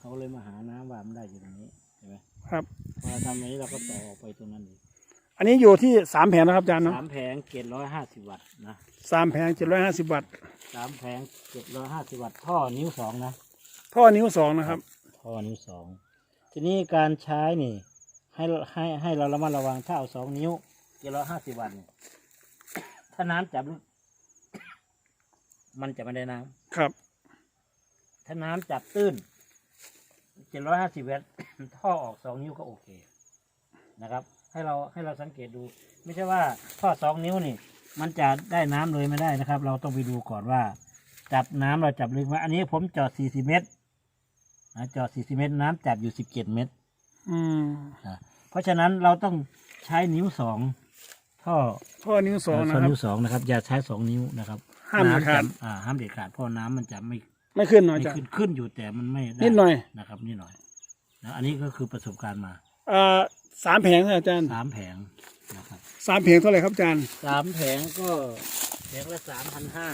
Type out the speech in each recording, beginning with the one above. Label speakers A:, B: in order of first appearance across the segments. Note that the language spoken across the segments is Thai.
A: เขาเลยมาหาน้ำว่ามันได้อยู่ตรงนี้ใช่ไหม
B: ครับ
A: พอเราทำอย่างนี้เราก็ต่อออกไปตรงนั้นอีก
B: อันนี้อยู่ที่สามแผงนะครับอาจารย์เนาะ
A: สามแผงเจ็ดร้อยห้าสิบวัตต์นะ
B: สามแผงเจ็ดร้อยห้าสิบวัตต์
A: สามแผงเจ็ดร้อยห้าสิบวัตต์ท่อนิ้วสองนะ
B: ท่อนิ้วสองนะครับ
A: ท่อนิ้วสองทีนี้การใช้นี่ ให้ให้ให้เราระมัดระวังถ้าเอาสองนิ้วเจ็ดร้อยห้าสิบวัตต์นี่ถ้าน้ำจับลึกมันจะไม่ได้น้ำ
B: ครับ
A: ถ้าน้ำจับตื้น เจ็ดร้อยห้าสิบเมตรท่อออกสองนิ้วก็โอเคนะครับ ให้เราให้เราสังเกตดู ไม่ใช่ว่าท่อสองนิ้วนี่ มันจะได้น้ำเลยไม่ได้นะครับ เราต้องไปดูก่อนว่า จับน้ำเราจับลึกไหมอันนี้ผมเจอดสี่สิบเมตรนะเจอดสี่สิบเมตร น้ำจับอยู่สิบเจ็ดเมตร
B: อืม
A: นะเพราะฉะนั้นเราต้องใช้นิ้วสองท่อ
B: ท่อนิ้วสองนะ
A: ท่อ
B: ครับ
A: นิ้วสองนะครับ อย่าใช้สองนิ้วนะครับ
B: ห้ามเด็ดขาด
A: น้ำจะอ่าห้ามเด็ดขาดเพราะน้ำมันจะไม่
B: ไม่ขึ้นเนาะอา
A: ไม่
B: จารย์
A: ขึ้นขึ้นอยู่แต่มันไม่ไนิ
B: ดหน่อย
A: นะครับนิดหน่อยนะอันนี้ก็คือประสบการณ์มา
B: เอ่อสามแผงครับอาจารย์
A: สามแผงนะครับ
B: สามแผงเท่าไหร่ครับอาจารย์
A: สามแผงก็แผงละสามพันห้า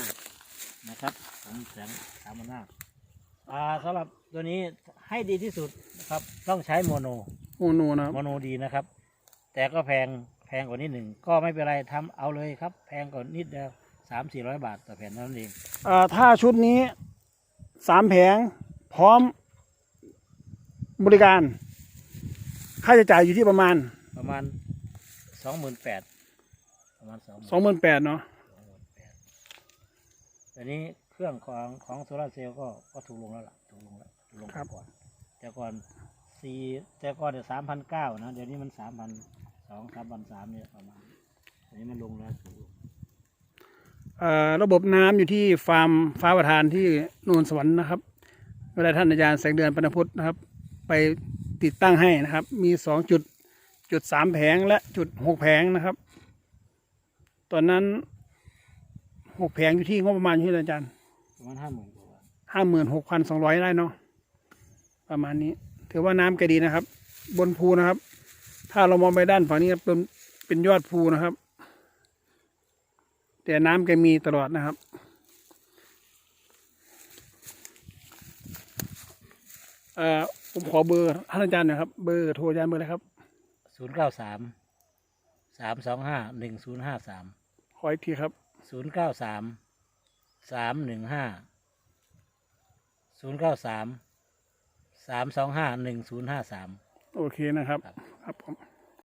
A: นะครับสามแผงสามพันห้าอ่าสำหรับตัวนี้ให้ดีที่สุดนะครับ ต้องใช้โมโน
B: โมโนนะครับ
A: โมโนดีนะครับ แต่ก็แพงแพงกว่านิดหนึ่ง ก็ไม่เป็นไรทำเอาเลยครับ แพงกว่านิดเดียวสามสี่ร้อยบาทต่อแผ่นเท่านั้นเอง
B: เอ่อถ้าชุดนี้ สามแผง พร้อมบริการ ค่าใช้จ่ายอยู่ที่ประมาณ
A: ประมาณสองหมื่นแปดประมาณสอง
B: สองหมื่นแปดเนาะ
A: แต่นี้เครื่องของของโซลาร์เซลล์ก็ก็ถูกลงแล้วล่ะถูกลงแล้วถูกลงกว่าก่อนแต่ก่อนสี่แต่ก่อนเนี่ยสามพันเก้านะเดี๋ยวนี้มันสามพันสองสามพันสามเนี่ยประมาณอันนี้มันลงแล้วถูกลง
B: เอ่อ ระบบน้ำอยู่ที่ฟาร์มฟ้าประทานที่นนสวรรค์นะครับเวลาท่านอาจารย์แสงเดือนปนพุทธนะครับ ไปติดตั้งให้นะครับ มีสองจุดจุดสามแผงและจุดหกแผงนะครับ ตอนนั้นหกแผงอยู่ที่งบประมาณที่เท่าไหร่อาจารย์
A: ประมาณห้าหมื่น
B: ห้าหมื่นหกพันสองร้อยได้เนาะประมาณนี้ ถือว่าน้ำแกดีนะครับ บนภูนะครับ ถ้าเรามองไปด้านฝั่งนี้ครับเป็นเป็นยอดภูนะครับ แต่น้ำแกมีตลอดนะครับ เอ่อผมขอเบอร์ท่านอาจารย์หน่อยครับ เบอร์โทรอาจารย์เบอร์อะไรครับ
A: ศูนย์เก้าสามสามสองห้าหนึ่งศูนย์ห้าสาม
B: ขออีกทีครับ
A: ศูนย์เก้าสามสามหนึ่งห้าศูนย์เก้าสามสามสองห้าหนึ่งศูนย์ห้าสาม
B: โอเคนะครับ
A: ครับ
B: ครับผม